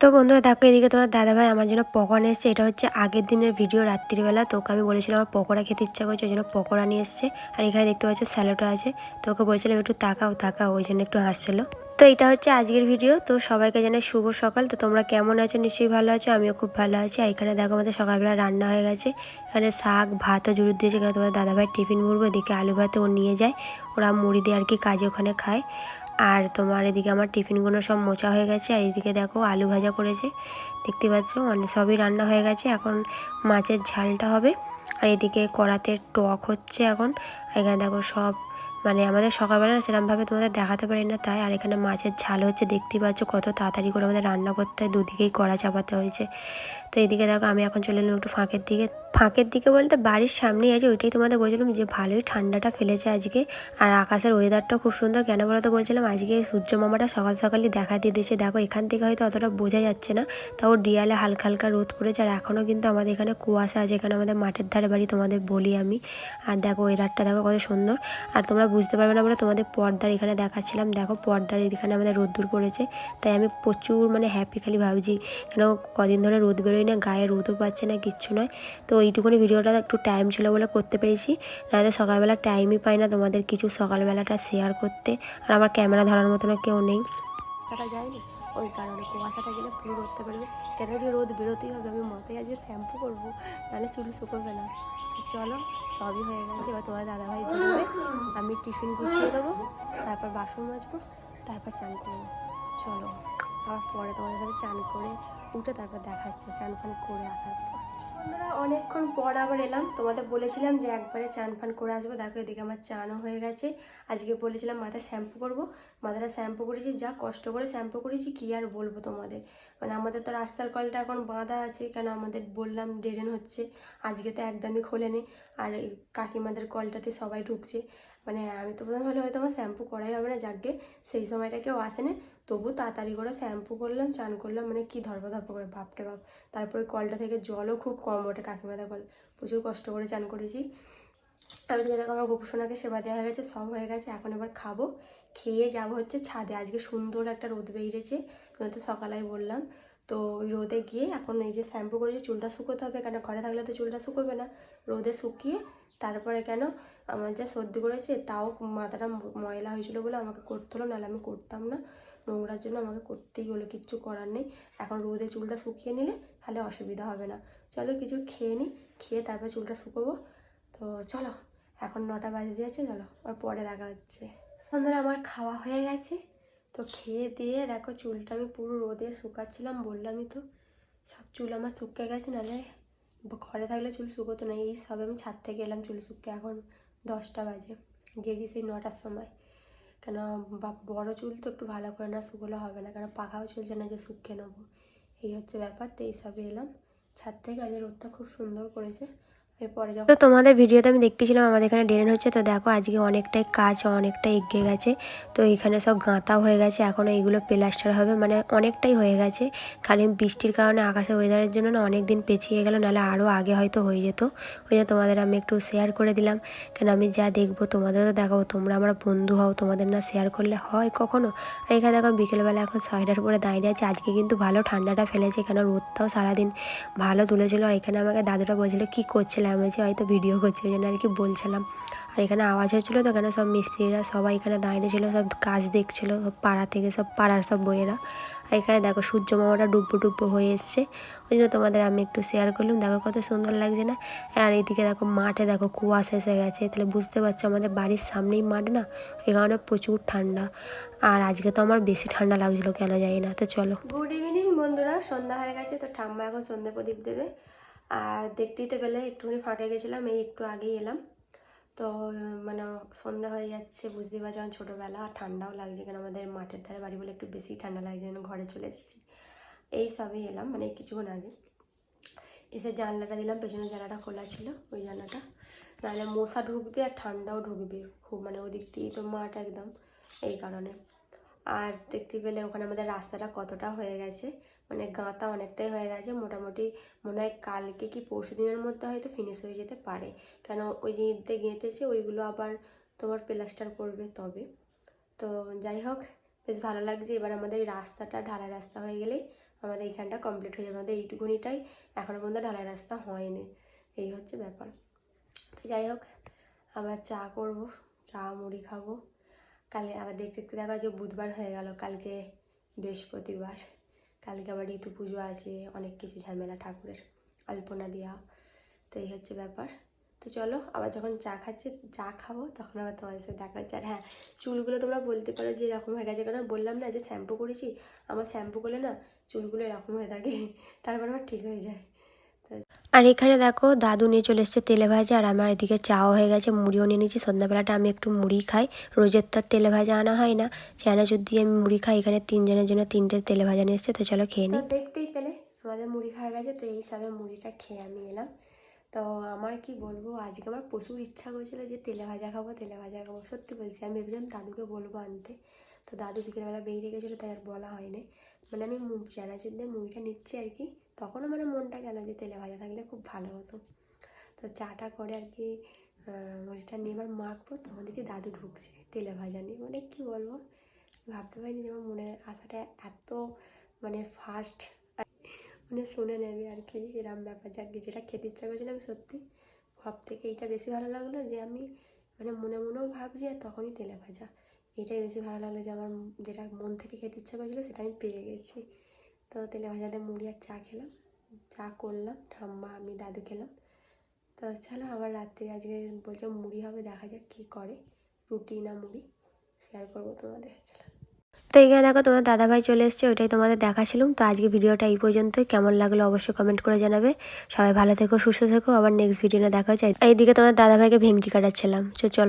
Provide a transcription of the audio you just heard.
তো বন্ধুরা দেখো, এদিকে তোমার দাদাভাই আমার জন্য পকোড়া নিয়ে এসছে। এটা হচ্ছে আগের দিনের ভিডিও, রাত্রিবেলা। তোকে আমি বলেছিলাম আমার পকোড়া খেতে ইচ্ছা করছে, ওই জন্য পকোড়া নিয়ে এসছে। আর এখানে দেখতে পাচ্ছ স্যালাডও আছে। তোকে বলছিলাম একটু তাকাও তাকাও, ওই জন্য একটু হাসছিলো। তো এটা হচ্ছে আজকের ভিডিও। তো সবাইকে জানাই শুভ সকাল। তো তোমরা কেমন আছো? নিশ্চয়ই ভালো আছো, আমিও খুব ভালো আছি। আর এখানে দেখো আমাদের সকালবেলা রান্না হয়ে গেছে। এখানে শাক ভাতও জুড়ে দিয়েছে এখানে তোমার দাদাভাই টিফিন মুড়বো এদিকে আলু ভাতে ও নিয়ে যায়। ওরা মুড়ি দিয়ে আর কি কাজে ওখানে খায়। আর তোমার এদিকে আমার টিফিনগুলো সব মোচা হয়ে গেছে, আর এদিকে দেখো আলু ভাজা করেছে। দেখতে পাচ্ছ অনেক সবই রান্না হয়ে গেছে, এখন মাছের ঝালটা হবে। আর এদিকে কড়াতে টক হচ্ছে এখন। এখানে দেখো সব মানে আমাদের সকালবেলা সেরকমভাবে তোমাদের দেখাতে পারি না তাই, আর এখানে মাছের ঝাল হচ্ছে দেখতেই পাচ্ছ কত তাড়াতাড়ি করে আমাদের রান্না করতে হয়, দুদিকেই কড়া চাপাতে হয়েছে। তো এদিকে দেখো আমি এখন চলে এলাম একটু ফাঁকের দিকে ফাঁকের দিকে বলতে বাড়ির সামনেই আছে, ওইটাই তোমাদের বলছিলাম যে ভালোই ঠান্ডাটা ফেলেছে আজকে। আর আকাশের ওয়েদারটা খুব সুন্দর। কেন বলো তো বলছিলাম, আজকে সূর্য মামাটা সকাল সকালই দেখা দিয়ে দিয়েছে। দেখো, এখান থেকে হয়তো অতটা বোঝা যাচ্ছে না। তাও ডিয়ালে হালকা হালকা রোদ পড়েছে। আর এখনও কিন্তু আমাদের এখানে কুয়াশা আছে। এখানে আমাদের মাঠের ধারে বাড়ি তোমাদের বলি আমি। আর দেখো ওয়েদারটা দেখো কত সুন্দর। আর তোমরা বুঝতে পারবে না বলে তোমাদের পর্দার এখানে দেখাচ্ছিলাম। দেখো, পর্দার এখানে আমাদের রোদ্দুর পড়েছে। তাই আমি প্রচুর মানে হ্যাপি খালি ভাবছি। কেন কদিন ধরে রোদ বেরোয় না গায়ে রোদও পাচ্ছে না, কিচ্ছু নয়। তো এইটুকুনি ভিডিওটা একটু টাইম ছিল বলে করতে পেরেছি। নাহলে সকালবেলা টাইমই পাই না তোমাদের কিছু সকালবেলাটা শেয়ার করতে। আর আমার ক্যামেরা ধরার মতনও কেউ নেই। যায়নি? ওই কারণে কুয়াশাটা গেলে পুরো করতে পারবে। কেন যে রোদ বেরোতেই হবে, আমি মাথায় আজকে শ্যাম্পু করব, নাহলে চুল শুকোবে না। চলো, সবই হয়ে গেছে। এবার তোমার দাদাভাই বেরোবে। আমি টিফিন গুছিয়ে দেবো, তারপর বাসন মাজবো, তারপর চান করব। চলো, আবার পরে তোমাদের সাথে চান করে উঠে তারপর দেখাচ্ছে চান ফান করে আসার পর। আমরা অনেকক্ষণ পর আবার এলাম। তোমাদের বলেছিলাম যে একবারে চান ফান করে আসব। দেখো, এদিকে আমার চানও হয়ে গেছে। আজকে বলেছিলাম মাথায় শ্যাম্পু করব। মাথাটা শ্যাম্পু করেছি, যা কষ্ট করে শ্যাম্পু করেছি, কি আর বলব তোমাদের? মানে আমাদের তো রাস্তার কলটা এখন বাঁধা আছে, কেন আমাদের বললাম ড্রেন হচ্ছে। আজকে তো একদমই খোলেনি। আর কাকিমাদের কলটাতে সবাই ঢুকছে। মানে আমি তো প্রথমে হলে হয়তো আমার শ্যাম্পু করাই হবে না যাকে সেই সময়টা কেউ আসেনি। তবু তাড়াতাড়ি করে শ্যাম্পু করলাম, চান করলাম মানে কি ধরবো ধরবো করে, বাপরে বাপ। তারপরে কলটা থেকে জলও খুব কম ওঠে কাকিমাদের কল। প্রচুর কষ্ট করে চান করেছি। আমি দেখো আমার গোপুসোনাকে সেবা দেওয়া হয়ে গেছে, সব হয়ে গেছে, এখন এবার খাব। খেয়ে যাব হচ্ছে ছাদে। আজকে সুন্দর একটা রোদ বেরিয়েছে তুমি তো সকালেই বললাম। তো ওই রোদে গিয়ে এখন এই যে শ্যাম্পু করেছি, চুলটা শুকোতে হবে, কেন ঘরে থাকলে তো চুলটা শুকোবে না। রোদে শুকিয়ে তারপরে কেন আমার যা সর্দি করেছে তাও মাথাটা ময়লা হয়েছিল বলে আমাকে করতে হলো, নাহলে আমি করতাম না। নোংরার জন্য আমাকে করতেই হলো, কিচ্ছু করার নেই। এখন রোদে চুলটা শুকিয়ে নিলে তাহলে অসুবিধা হবে না। চলো কিছু খেয়ে নিই খেয়ে তারপর চুলটা শুকোবো। তো চলো, এখন নটা বাজে দিয়েছে, চলো আর পরে দেখা হচ্ছে। বন্ধুরা, আমার খাওয়া হয়ে গেছে। তো খেয়ে দিয়ে দেখো চুলটা আমি পুরো রোদে শুকাচ্ছিলাম বললামই তো। সব চুল আমার শুকিয়ে গেছে, নাহলে ঘরে থাকলে চুল শুকোতো না। এই সবে আমি ছাদ থেকে এলাম চুল শুকিয়ে এখন দশটা বাজে। গেছি সেই নটার সময়। কেন বড়ো চুল তো একটু ভালো করে না শুকোলে হবে না। কেন পাখাও চলছে না যে শুকিয়ে নেব। এই হচ্ছে ব্যাপার। তো এই সবে এলাম। ছাদ থেকে আজকে রোদটা খুব সুন্দর করেছে। তো তোমাদের ভিডিওতে আমি দেখতেছিলাম আমাদের এখানে ড্রেন হচ্ছে, তো দেখো আজকে অনেকটাই কাজ অনেকটাই এগিয়ে গেছে। তো এখানে সব গাঁতাও হয়ে গেছে এখন এইগুলো প্লাস্টার হবে মানে অনেকটাই হয়ে গেছে। খালি বৃষ্টির কারণে আকাশে ওয়েদারের জন্য না অনেক দিন পেছিয়ে গেল, নাহলে আরও আগে হয়তো হয়ে যেত। ওই জন্য তোমাদের আমি একটু শেয়ার করে দিলাম। কেন আমি যা দেখব তোমাদেরও দেখাবো, তোমরা আমার বন্ধু হও, তোমাদের না শেয়ার করলে হয় কখনো? আর এখানে দেখো বিকেলবেলা এখন সোয়েটার পরে দাঁড়িয়ে আছে, আজকে কিন্তু ভালো ঠান্ডাটা ফেলেছে, কেন রোদটাও সারাদিন ভালো তুলেছিল। আর এখানে আমাকে দাদুটা বলছিল, কী করছিলাম বলছি হয়তো ভিডিও করছে, ওই জন্য আর কি বলছিলাম। আর এখানে আওয়াজ হচ্ছিল তো এখানে সব মিস্ত্রিরা সবাই এখানে দাঁড়িয়ে ছিল, সব কাজ দেখছিলো, সব পাড়া থেকে সব পাড়ার সব বইয়েরা। আর এখানে দেখো সূর্য মামাটা ডুব্বো ডুব্বো হয়ে এসছে। ওই জন্য তোমাদের আমি একটু শেয়ার করলাম, দেখো কত সুন্দর লাগছে না? আর এইদিকে দেখো মাঠে দেখো কুয়াশা এসে গেছে, তাহলে বুঝতে পারছ আমাদের বাড়ির সামনেই মাঠ না? এই কারণে প্রচুর ঠান্ডা। আর আজকে তো আমার বেশি ঠান্ডা লাগছিল, কেন জানি না। তো চলো। গুড ইভিনিং বন্ধুরা, সন্ধ্যা হয়ে গেছে, তো ঠাম্মা এখন সন্ধ্যা প্রদীপ দেবে। আর দেখতে তো পেলে, একটুখানি ফাঁকে গেছিলাম, এই একটু আগেই এলাম। তো মানে সন্ধ্যা হয়ে যাচ্ছে, বুঝতেই পারছি আমার ছোটোবেলা, আর ঠান্ডাও লাগছে কেন? আমাদের মাঠের ধারে বাড়ি বলে একটু বেশি ঠান্ডা লাগছে যেন ঘরে চলে এসেছি। এই সবই এলাম মানে কিছুক্ষণ আগে। এসে জানলাটা দিলাম, পেছনের জানলাটা খোলা ছিল, ওই জানলাটা। নাহলে মশা ঢুকবে আর ঠান্ডাও ঢুকবে, খুব মানে ওদিক দিয়েই তো মাঠ একদম, এই কারণে। আর দেখতে পেলে ওখানে আমাদের রাস্তাটা কতটা হয়ে গেছে। মানে গাঁতা অনেকটাই হয়ে গেছে। মোটামুটি মনে হয় কালকে কি পরশু দিনের মধ্যে হয়তো ফিনিশ হয়ে যেতে পারে। কেন ওই যে গেঁথেছে, ওইগুলো আবার তোমার প্লাস্টার করবে তবে। তো যাই হোক, বেশ ভালো লাগছে। এবার আমাদের এই রাস্তাটা ঢালা রাস্তা হয়ে গেলেই আমাদের এইখানটা কমপ্লিট হয়ে যাবে। আমাদের এইটুকুনিটাই এখনও পর্যন্ত ঢালাই রাস্তা হয়নি। এই হচ্ছে ব্যাপার। তো যাই হোক, আমরা চা করব, চা মুড়ি খাব। কালে আবার দেখতে দেখতে দেখা যে বুধবার হয়ে গেল, কালকে বৃহস্পতিবার। কালকে আবার ঋতু পুজো আছে, অনেক কিছু ঝামেলা ঠাকুরের, আলপনা দেওয়া তো এই হচ্ছে ব্যাপার। তো চলো, আবার যখন চা খাচ্ছি, চা খাব, তখন আবার তোমাদের সাথে দেখা হচ্ছে। আর হ্যাঁ চুলগুলো তোমরা বলতে পারো যে এরকম হয়ে গেছে কারণ বললাম না যে শ্যাম্পু করেছি, আমার শ্যাম্পু করলে না চুলগুলো এরকম হয়ে থাকে, তারপর আবার ঠিক হয়ে যায়। আর এখানে দেখো দাদু নিয়ে চলে এসছে তেলে ভাজা আর আমার এদিকে চাও হয়ে গেছে মুড়িও নিয়ে নিয়েছি। সন্ধ্যাবেলাটা আমি একটু মুড়ি খাই রোজের তো আর তেলে ভাজা আনা হয় না। চানাচুর দিয়ে আমি মুড়ি খাই এখানে তিনজনের জন্য তিনটে তেলে ভাজা নিয়ে এসছে তো চলো খেয়ে নিই। দেখতেই পেলে আমাদের মুড়ি খাওয়া গেছে তো এই হিসাবে মুড়িটা খেয়ে আমি এলাম। তো আমার কি বলব আজকে আমার প্রচুর ইচ্ছা করছিল যে তেলে ভাজা খাব তেলে ভাজা খাব। সত্যি বলছি আমি ভেবেছিলাম দাদুকে বলব আনতে। তো দাদু বিকেলবেলা বেরিয়ে গেছিল তাই আর বলা হয়নি। মানে আমি চানাচুর দিয়ে মুড়িটা নিচ্ছি আর কি তখনও মানে মনটা গেল যে তেলে ভাজা থাকলে খুব ভালো হতো। তো চাটা করে আর কি মুড়িটা নিয়ে এবার মাখবো, তখন দেখি দাদু ঢুকছে তেলে ভাজা নিয়ে। মানে কী বলব, ভাবতে পারিনি যে আমার মনের আশাটা এত মানে ফাস্ট মানে শুনে নেবে আর কি, এরম ব্যাপার যাক যেটা খেতে ইচ্ছা করছিলাম সত্যি সব থেকে এইটা বেশি ভালো লাগল যে আমি মানে মনে মনেও ভাবছি আর তখনই তেলে ভাজা। এটাই বেশি ভালো লাগল যে আমার যেটা মন থেকে খেতে ইচ্ছা করেছিলো সেটা আমি পেয়ে গেছি। তো তেলে ভাজাতে মুড়ি আর চা খেলাম। চা করলাম, ঠাম্মা, আমি, দাদু খেলাম। তো চলো আবার রাত্রে, আজকে বলছে মুড়ি হবে, দেখা যাক কী করে। রুটি না মুড়ি শেয়ার করব তোমাদের, চলো। তো এখানে দেখো তোমার দাদাভাই চলে এসছে, ওইটাই তোমাদের দেখাছিলাম। তো আজকে ভিডিওটা এই পর্যন্তই। কেমন লাগল অবশ্যই কমেন্ট করে জানাবে। সবাই ভালো থেকো, সুস্থ থেকো। আবার নেক্সট ভিডিও না দেখা হচ্ছে। এইদিকে তোমার দাদাভাইকে ভেঙচি কাটাচ্ছিলাম। তো চলো।